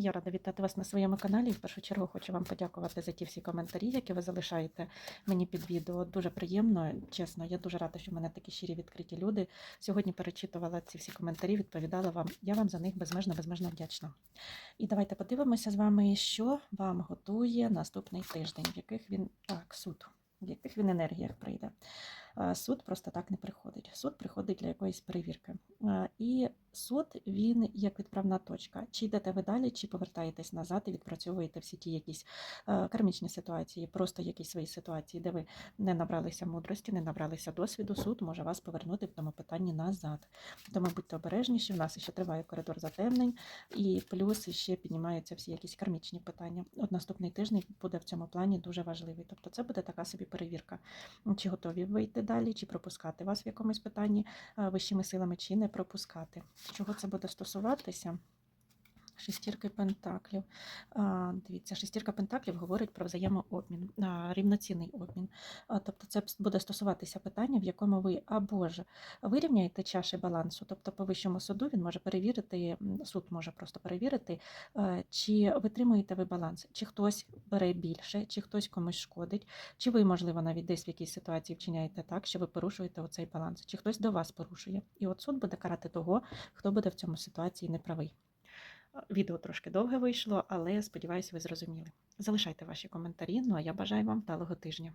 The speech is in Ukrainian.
Я рада вітати вас на своєму каналі. В першу чергу хочу вам подякувати за ті всі коментарі, які ви залишаєте мені під відео. Дуже приємно, чесно. Я дуже рада, що в мене такі щирі відкриті люди. Сьогодні перечитувала ці всі коментарі, відповідала вам. Я вам за них безмежно, безмежно вдячна. І давайте подивимося з вами, що вам готує наступний тиждень, в яких він так, суд, в яких він енергіях прийде. Суд просто так не приходить. Суд приходить для якоїсь перевірки. І суд він як відправна точка. Чи йдете ви далі, чи повертаєтесь назад і відпрацьовуєте всі ті якісь кармічні ситуації, просто якісь свої ситуації, де ви не набралися мудрості, не набралися досвіду. Суд може вас повернути в тому питанні назад. Тому будьте обережніші. У нас ще триває коридор затемнень, і плюс ще піднімаються всі якісь кармічні питання. От наступний тиждень буде в цьому плані дуже важливий. Тобто, це буде така собі перевірка, чи готові вийти далі, чи пропускати вас в якомусь питанні е, вищими силами, чи не пропускати. Чого це буде стосуватися? Шестірки пентаклів. Дивіться, шестірка пентаклів говорить про взаємообмін, рівноцінний обмін. Тобто це буде стосуватися питання, в якому ви або ж вирівняєте чаші балансу, тобто по вищому суду він може перевірити, суд може просто перевірити, чи витримуєте ви баланс, чи хтось бере більше, чи хтось комусь шкодить, чи ви, можливо, навіть десь в якійсь ситуації вчиняєте так, що ви порушуєте оцей баланс, чи хтось до вас порушує. І от суд буде карати того, хто буде в цьому ситуації неправий. Відео трошки довге вийшло, але сподіваюся, ви зрозуміли. Залишайте ваші коментарі. Ну а я бажаю вам вдалого тижня.